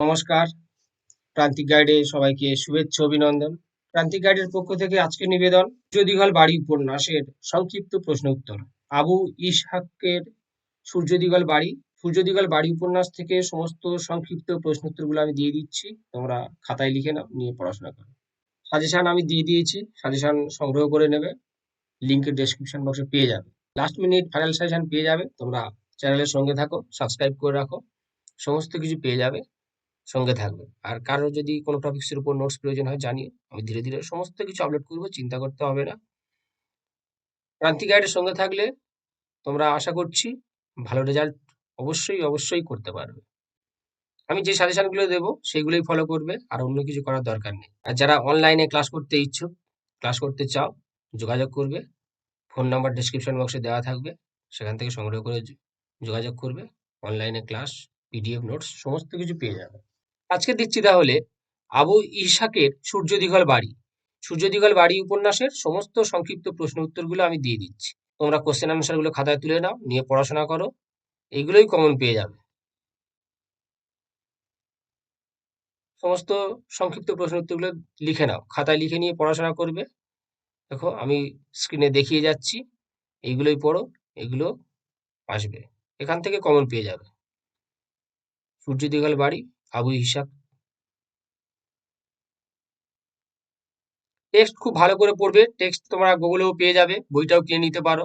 নমস্কার। প্রান্তিক গাইডে সবাইকে শুভেচ্ছা, অভিনন্দন। প্রান্তিক গাইডের পক্ষ থেকে আজকে নিবেদন সূর্যদিঘল বাড়ি উপন্যাসের সংক্ষিপ্ত প্রশ্ন উত্তর। আবু ইসহাকের সূর্যদিঘল বাড়ি সূর্যদিঘল বাড়ি উপন্যাস থেকে সমস্ত সংক্ষিপ্ত প্রশ্ন উত্তরগুলো আমি দিয়ে দিচ্ছি। তোমরা খাতায় লিখে নাও, নিয়ে পড়াশোনা করো। সাজেশন আমি দিয়ে দিয়েছি, সাজেশন সংগ্রহ করে নেবে। লিঙ্কের ডেসক্রিপশন বক্সে পেয়ে যাবে। লাস্ট মিনিট ফাইনাল সাজেশন পেয়ে যাবে, তোমরা চ্যানেলের সঙ্গে থাকো সাবস্ক্রাইব করে রাখো, সমস্ত কিছু পেয়ে যাবে। সঙ্গে থাকবে। আর কারোর যদি কোনো টপিক্সের উপর নোটস প্রয়োজন হয় জানিও। আমি ধীরে ধীরে সমস্ত কিছু আপলোড করব, চিন্তা করতে হবে না। ক্রান্তি গাইডের সঙ্গে থাকলে তোমরা আশা করছি ভালো রেজাল্ট অবশ্যই অবশ্যই করতে পারবে। আমি যে সাজেশনগুলো দেবো সেগুলোই ফলো করবে, আর অন্য কিছু করার দরকার নেই। আর যারা অনলাইনে ক্লাস করতে ইচ্ছুক ক্লাস করতে চাও, যোগাযোগ করবে। ফোন নাম্বার ডিসক্রিপশন বক্সে দেওয়া থাকবে। সেখান থেকে সংগ্রহ করে যোগাযোগ করবে। অনলাইনে ক্লাস পিডিএফ নোটস সমস্ত কিছু পেয়ে যাবে। আজকে দিচ্ছি তাহলে আবু ইসাকের সূর্যদিঘল বাড়ি। সূর্যদিঘল বাড়ি উপন্যাসের সমস্ত সংক্ষিপ্ত প্রশ্ন উত্তরগুলো আমি দিয়ে দিচ্ছি। তোমরা কোশ্চেন আনসারগুলো খাতায় তুলে নাও, নিয়ে পড়াশোনা করো এইগুলোই কমন পেয়ে যাবে। সমস্ত সংক্ষিপ্ত প্রশ্ন উত্তরগুলো লিখে নাও, খাতায় লিখে নিয়ে পড়াশোনা করবে। দেখো, আমি স্ক্রিনে দেখিয়ে যাচ্ছি এইগুলোই পড়ো, এগুলো আসবে। এখান থেকে কমন পেয়ে যাবে। সূর্যদিঘল বাড়ি আবু হিসাব টেক্সট খুব ভালো করে পড়বে। টেক্সট তোমরা গুগলেও পেয়ে যাবে, বইটাও কিনে নিতে পারো।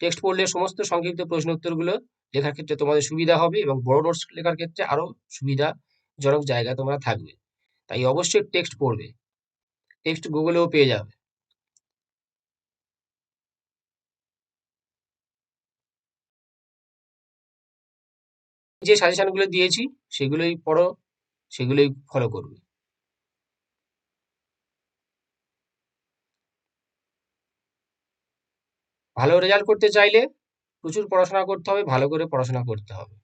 টেক্সট পড়লে সমস্ত সংক্ষিপ্ত প্রশ্ন উত্তরগুলো লেখার ক্ষেত্রে তোমাদের সুবিধা হবে এবং বড় নোটস লেখার ক্ষেত্রে আরও সুবিধাজনক জায়গা তোমরা থাকবে। তাই অবশ্যই টেক্সট পড়বে। টেক্সট গুগলেও পেয়ে যাবে। যে সাজেশনগুলো দিয়েছি, সেগুলোই পড়ো, সেগুলোই ফলো করবে। ভালো রেজাল্ট করতে চাইলে প্রচুর পড়াশোনা করতে হবে, ভালো করে পড়াশোনা করতে হবে।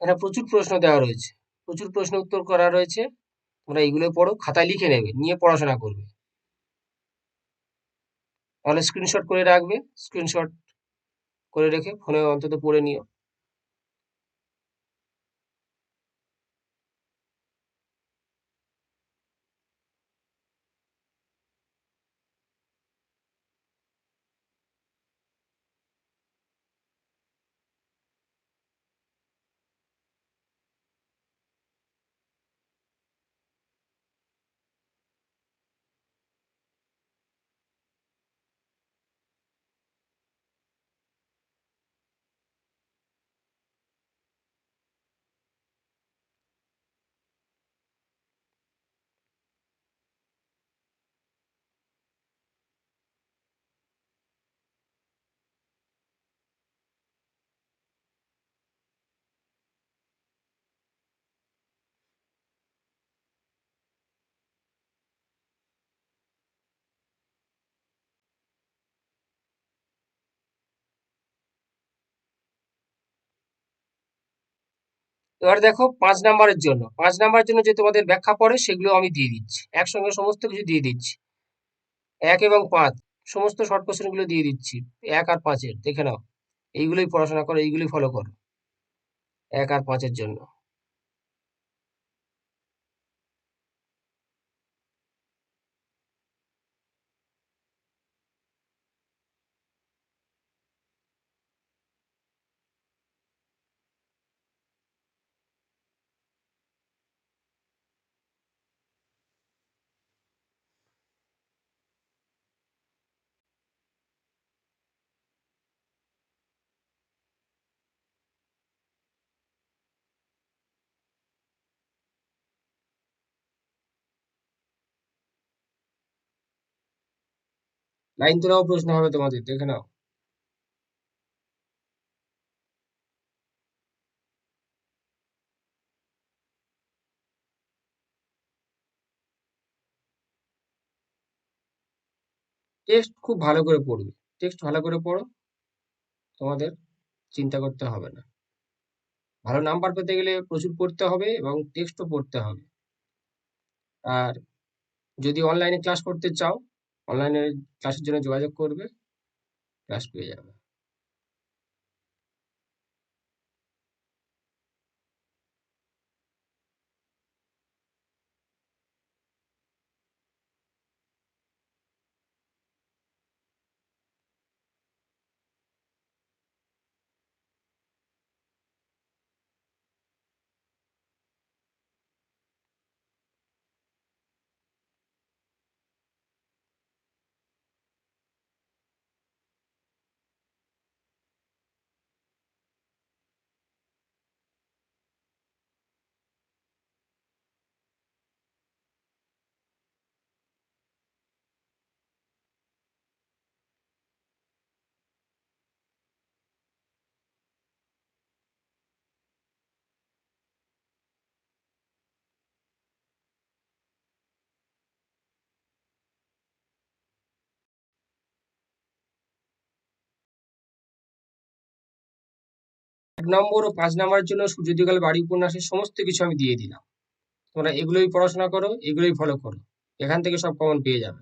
এখানে প্রচুর প্রশ্ন দেওয়া রয়েছে। প্রচুর প্রশ্ন উত্তর করা রয়েছে। তোমরা এগুলো পড়ো, খাতায় লিখে নেবে, নিয়ে পড়াশোনা করবে। তাহলে স্ক্রিনশট করে রাখবে। স্ক্রিনশট করে রেখে ফোনে অন্তত পড়ে নিও। এবার দেখো পাঁচ নাম্বারের জন্য। পাঁচ নাম্বারের জন্য যে তোমাদের ব্যাখ্যা পড়ে, সেগুলো আমি দিয়ে দিচ্ছি। একসঙ্গে সমস্ত কিছু দিয়ে দিচ্ছি। এক এবং পাঁচ, সমস্ত শর্ট কোশ্চেনগুলো দিয়ে দিচ্ছি। এক আর পাঁচের, দেখে নাও। এইগুলোই পড়াশোনা করো, এইগুলোই ফলো করো। এক আর পাঁচের জন্য। লাইন তোলাও প্রশ্ন হবে তোমাদের, দেখে নাও। টেক্সট খুব ভালো করে পড়বে। টেক্সট ভালো করে পড়ো, তোমাদের চিন্তা করতে হবে না। ভালো নাম্বার পেতে গেলে প্রচুর পড়তে হবে এবং টেক্সটও পড়তে হবে। আর যদি অনলাইনে ক্লাস করতে চাও অনলাইনে ক্লাসের জন্য যোগাযোগ করবে ক্লাস পেয়ে যাবে। এক নম্বর ও পাঁচ নম্বরের জন্য সূর্যদিকাল বাড়ি উপন্যাসের সমস্ত কিছু আমি দিয়ে দিলাম। তোমরা এগুলোই পড়াশোনা করো, এগুলোই ফলো করো। এখান থেকে সব কমন পেয়ে যাবে।